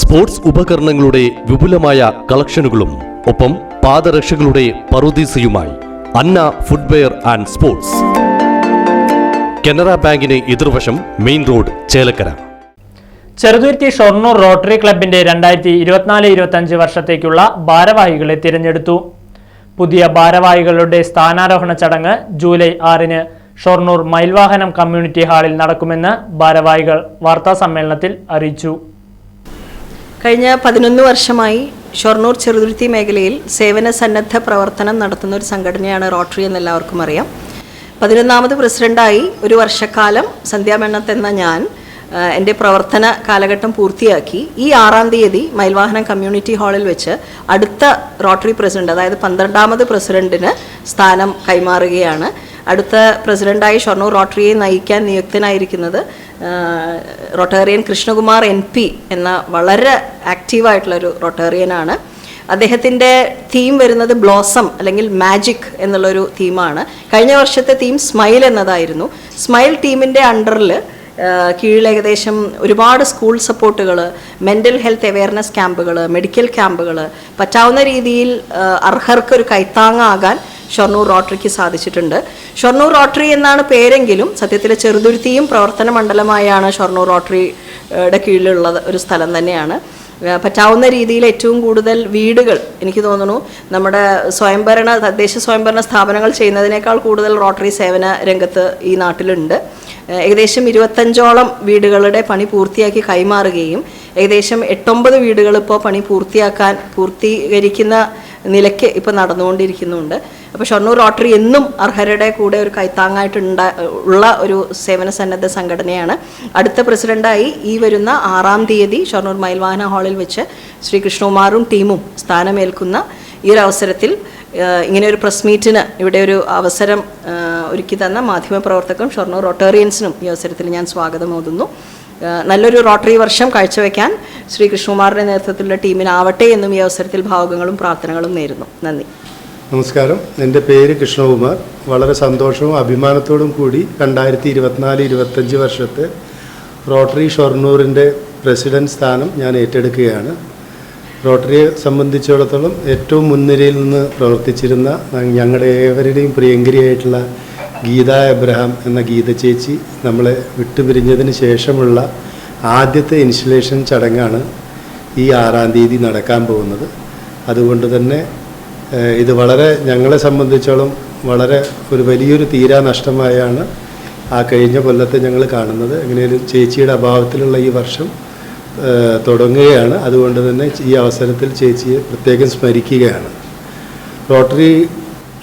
Sports ഉപകരണങ്ങളുടെ വിപുലമായ കളക്ഷനുകളും ഒപ്പം പാദരക്ഷകളുടെ പറുദീസയുമായി Anna footwear and sports. Canara ബാങ്കിന് എതിർവശം main road Chelakkara. Cheruthuruthy Shoranur rotary ക്ലബിന്റെ രണ്ടായിരത്തി ഇരുപത്തിനാല് ഇരുപത്തഞ്ച് വർഷത്തേക്കുള്ള ഭാരവാഹികളെ തിരഞ്ഞെടുത്തു. പുതിയ ഭാരവാഹികളുടെ സ്ഥാനാരോഹണ ചടങ്ങ് ജൂലൈ ആറിന് ഷൊർണൂർ മയിൽവാഹനം കമ്മ്യൂണിറ്റി ഹാളിൽ നടക്കുമെന്ന് ഭാരവാഹികൾ വാർത്താ സമ്മേളനത്തിൽ അറിയിച്ചു. കഴിഞ്ഞ പതിനൊന്ന് വർഷമായി ഷൊർണൂർ ചെറുതുരുത്തി മേഖലയിൽ സേവന സന്നദ്ധ പ്രവർത്തനം നടത്തുന്ന ഒരു സംഘടനയാണ് റോട്ടറി എന്ന് എല്ലാവർക്കും അറിയാം. പതിനൊന്നാമത് പ്രസിഡന്റായി ഒരു വർഷക്കാലം സന്ധ്യാമെണ്ണത്ത് എന്ന ഞാൻ എന്റെ പ്രവർത്തന കാലഘട്ടം പൂർത്തിയാക്കി. ഈ ആറാം തീയതി മയിൽവാഹനം കമ്മ്യൂണിറ്റി ഹാളിൽ വെച്ച് അടുത്ത റോട്ടറി പ്രസിഡന്റ് അതായത് പന്ത്രണ്ടാമത് പ്രസിഡന്റിന് സ്ഥാനം കൈമാറുകയാണ്. അടുത്ത പ്രസിഡന്റായി ഷൊർണൂർ റോട്ടറിയെ നയിക്കാൻ നിയുക്തനായിരിക്കുന്നത് റോട്ടേറിയൻ കൃഷ്ണകുമാർ എൻ പി എന്ന വളരെ ആക്റ്റീവായിട്ടുള്ളൊരു റോട്ടേറിയനാണ്. അദ്ദേഹത്തിന്റെ തീം വരുന്നത് ബ്ലോസം അല്ലെങ്കിൽ മാജിക് എന്നുള്ളൊരു തീമാണ് കഴിഞ്ഞ വർഷത്തെ തീം സ്മൈൽ എന്നതായിരുന്നു. സ്മൈൽ ടീമിന്റെ അണ്ടറിൽ കീഴിൽ ഏകദേശം ഒരുപാട് സ്കൂൾ സപ്പോർട്ടുകൾ മെന്റൽ ഹെൽത്ത് അവെയർനെസ് ക്യാമ്പുകൾ മെഡിക്കൽ ക്യാമ്പുകൾ പറ്റാവുന്ന രീതിയിൽ അർഹർക്ക് അർഹർക്കൊരു കൈത്താങ്ങാകാൻ ഷൊർണൂർ റോട്ടറിക്ക് സാധിച്ചിട്ടുണ്ട്. ഷൊർണൂർ റോട്ടറി എന്നാണ് പേരെങ്കിലും സത്യത്തിൽ ചെറുതുരുത്തിയും പ്രവർത്തന മണ്ഡലമായാണ് ഷൊർണൂർ റോട്ടറിയുടെ കീഴിലുള്ള ഒരു സ്ഥലം തന്നെയാണ്. പറ്റാവുന്ന രീതിയിൽ ഏറ്റവും കൂടുതൽ വീടുകൾ എനിക്ക് തോന്നുന്നു നമ്മുടെ സ്വയംഭരണ തദ്ദേശ സ്വയംഭരണ സ്ഥാപനങ്ങൾ ചെയ്യുന്നതിനേക്കാൾ കൂടുതൽ റോട്ടറി സേവന രംഗത്ത് ഈ നാട്ടിലുണ്ട്. ഏകദേശം ഇരുപത്തഞ്ചോളം വീടുകളുടെ പണി പൂർത്തിയാക്കി കൈമാറുകയും ഏകദേശം എട്ടൊമ്പത് വീടുകൾ ഇപ്പോൾ പണി പൂർത്തിയാക്കാൻ പൂർത്തീകരിക്കുന്ന നിലയ്ക്ക് ഇപ്പോൾ നടന്നുകൊണ്ടിരിക്കുന്നുണ്ട്. അപ്പോൾ ഷൊർണൂർ റോട്ടറി എന്നും അർഹരുടെ കൂടെ ഒരു കൈത്താങ്ങായിട്ടുണ്ട ഉള്ള ഒരു സേവന സന്നദ്ധ സംഘടനയാണ്. അടുത്ത പ്രസിഡന്റായി ഈ വരുന്ന ആറാം തീയതി ഷൊർണൂർ മയിൽവാഹന ഹാളിൽ വെച്ച് ശ്രീ കൃഷ്ണകുമാറും ടീമും സ്ഥാനമേൽക്കുന്ന ഈ ഒരു അവസരത്തിൽ ഇങ്ങനെ ഒരു പ്രസ് മീറ്റിന് ഇവിടെ ഒരു അവസരം ഒരുക്കി തന്ന മാധ്യമപ്രവർത്തകരും ഷൊർണൂർ റോട്ടേറിയൻസിനും ഈ അവസരത്തിൽ ഞാൻ സ്വാഗതം ഓതുന്നു. നല്ലൊരു റോട്ടറി വർഷം കാഴ്ചവെക്കാൻ ശ്രീ കൃഷ്ണകുമാറിന്റെ നേതൃത്വത്തിലുള്ള ടീമിനാവട്ടെ എന്നും ഈ അവസരത്തിൽ ഭാവുകങ്ങളും പ്രാർത്ഥനകളും നേരുന്നു. നന്ദി. നമസ്കാരം. എന്റെ പേര് കൃഷ്ണകുമാർ. വളരെ സന്തോഷവും അഭിമാനത്തോടും കൂടി രണ്ടായിരത്തി ഇരുപത്തിനാല് ഇരുപത്തഞ്ച് വർഷത്തെ റോട്ടറി ഷൊർണൂറിന്റെ പ്രസിഡന്റ് സ്ഥാനം ഞാൻ ഏറ്റെടുക്കുകയാണ്. റോട്ടറിയെ സംബന്ധിച്ചിടത്തോളം ഏറ്റവും മുൻനിരയിൽ നിന്ന് പ്രവർത്തിച്ചിരുന്ന ഞങ്ങളുടെ ഏവരുടെയും പ്രിയങ്കരിയായിട്ടുള്ള ഗീത എബ്രഹാം എന്ന ഗീത ചേച്ചി നമ്മളെ വിട്ടുപിരിഞ്ഞതിന് ശേഷമുള്ള ആദ്യത്തെ ഇൻസ്റ്റലേഷൻ ചടങ്ങാണ് ഈ ആറാം തീയതി നടക്കാൻ പോകുന്നത്. അതുകൊണ്ട് തന്നെ ഇത് വളരെ ഞങ്ങളെ സംബന്ധിച്ചോളം വളരെ ഒരു വലിയൊരു തീരാ നഷ്ടമായാണ് ആ കഴിഞ്ഞ കൊല്ലത്തെ ഞങ്ങൾ കാണുന്നത്. എങ്ങനെയൊരു ചേച്ചിയുടെ അഭാവത്തിലുള്ള ഈ വർഷം തുടങ്ങുകയാണ്. അതുകൊണ്ട് തന്നെ ഈ അവസരത്തിൽ ചേച്ചിയെ പ്രത്യേകം സ്മരിക്കുകയാണ്. റോട്ടറി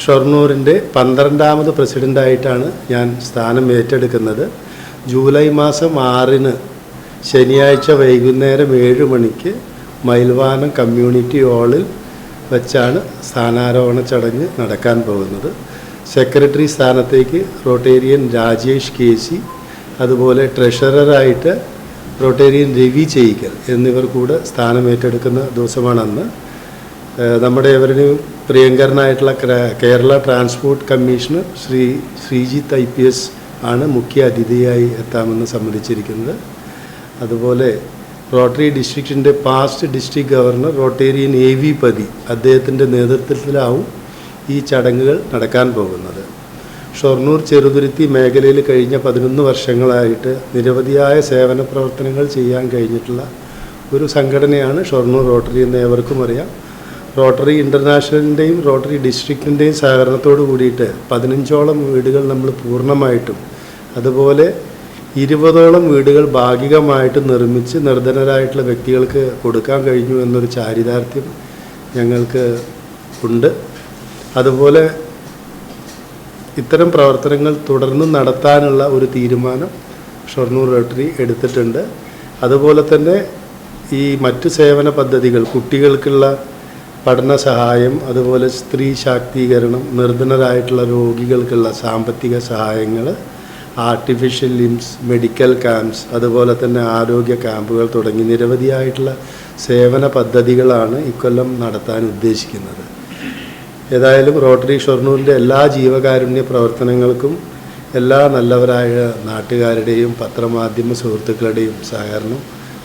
ഷൊർണൂരിന്റെ പന്ത്രണ്ടാമത് പ്രസിഡന്റായിട്ടാണ് ഞാൻ സ്ഥാനം ഏറ്റെടുക്കുന്നത്. ജൂലൈ മാസം ആറിന് ശനിയാഴ്ച വൈകുന്നേരം ഏഴ് മണിക്ക് മയിൽവാനം കമ്മ്യൂണിറ്റി ഹാളിൽ വെച്ചാണ് സ്ഥാനാരോഹണ ചടങ്ങ് നടക്കാൻ പോകുന്നത്. സെക്രട്ടറി സ്ഥാനത്തേക്ക് റോട്ടേറിയൻ രാജേഷ് കെ സി അതുപോലെ ട്രഷററായിട്ട് റോട്ടേറിയൻ രവി ചെയ്യിക്കൽ എന്നിവർ കൂടെ സ്ഥാനമേറ്റെടുക്കുന്ന ദിവസമാണെന്ന്. നമ്മുടെ എവരുടെയും പ്രിയങ്കരനായിട്ടുള്ള Kerala transport commissioner Shri Sreejith I P S ആണ് മുഖ്യ അതിഥിയായി എത്താമെന്ന് സമ്മതിച്ചിരിക്കുന്നത്. അതുപോലെ rotary ഡിസ്ട്രിക്റ്റിന്റെ past district governor Rotarian A V Pathi അദ്ദേഹത്തിന്റെ നേതൃത്വത്തിലാവും ഈ ചടങ്ങുകൾ നടക്കാൻ പോകുന്നത്. ഷൊർണൂർ ചെറുതുരുത്തി മേഖലയിൽ കഴിഞ്ഞ പതിനൊന്ന് വർഷങ്ങളായിട്ട് നിരവധിയായ സേവന പ്രവർത്തനങ്ങൾ ചെയ്യാൻ കഴിഞ്ഞിട്ടുള്ള ഒരു സംഘടനയാണ് ഷൊർണൂർ റോട്ടറി എന്ന് ഏവർക്കും അറിയാം. റോട്ടറി ഇന്റർനാഷണലിന്റെയും റോട്ടറി ഡിസ്ട്രിക്റ്റിന്റെയും സഹകരണത്തോട് കൂടിയിട്ട് പതിനഞ്ചോളം വീടുകൾ നമ്മൾ പൂർണമായിട്ടും അതുപോലെ ഇരുപതോളം വീടുകൾ ഭാഗികമായിട്ട് നിർമ്മിച്ച് നിർധനരായിട്ടുള്ള വ്യക്തികൾക്ക് കൊടുക്കാൻ കഴിഞ്ഞു എന്നൊരു ചാരിതാർത്ഥ്യം ഞങ്ങൾക്ക് ഉണ്ട്. അതുപോലെ ഇത്തരം പ്രവർത്തനങ്ങൾ തുടർന്ന് നടത്താനുള്ള ഒരു തീരുമാനം ഷൊർണൂർ റോട്ടറി എടുത്തിട്ടുണ്ട്. അതുപോലെ തന്നെ ഈ മറ്റു സേവന പദ്ധതികൾ കുട്ടികൾക്കുള്ള പഠന സഹായം അതുപോലെ സ്ത്രീ ശാക്തീകരണം നിർധനരായിട്ടുള്ള രോഗികൾക്കുള്ള സാമ്പത്തിക സഹായങ്ങൾ ആർട്ടിഫിഷ്യൽ ലിംസ് മെഡിക്കൽ ക്യാമ്പ്സ് അതുപോലെ തന്നെ ആരോഗ്യ ക്യാമ്പുകൾ തുടങ്ങി നിരവധിയായിട്ടുള്ള സേവന പദ്ധതികളാണ് ഇക്കൊല്ലം നടത്താൻ ഉദ്ദേശിക്കുന്നത്. ഏതായാലും റോട്ടറി ഷൊർണൂരിന്റെ എല്ലാ ജീവകാരുണ്യ പ്രവർത്തനങ്ങൾക്കും എല്ലാ നല്ലവരായ നാട്ടുകാരുടെയും പത്രമാധ്യമ സുഹൃത്തുക്കളുടെയും സഹകരണം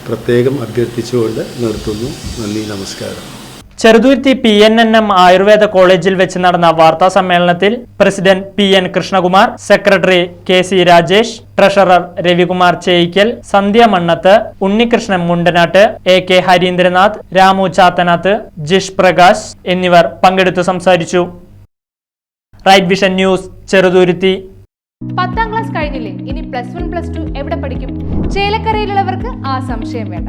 പ്രത്യേകം അഭ്യർത്ഥിച്ചുകൊണ്ട് നിർത്തുന്നു. നന്ദി നമസ്കാരം. Cheruthuruthy P N N M Ayurveda കോളേജിൽ വെച്ച് നടന്ന വാർത്താ സമ്മേളനത്തിൽ president P N Krishnakumar secretary K C Rajesh treasurer Ravikumar Cheikkal Sandhya Mannath Unnikrishnan Mundanat A K Harindranath Ramu Chathanath Jish Prakash എന്നിവർ പങ്കെടുത്തു സംസാരിച്ചു. Right vision news Cheruthuruthy. പത്താം class കഴിഞ്ഞില്ലേ? ഇനി പ്ലസ് വൺ പ്ലസ് ടു എവിടെ പഠിക്കും? ചേലക്കരയിലുള്ളവർക്ക് ആ സംശയം വേണ്ട.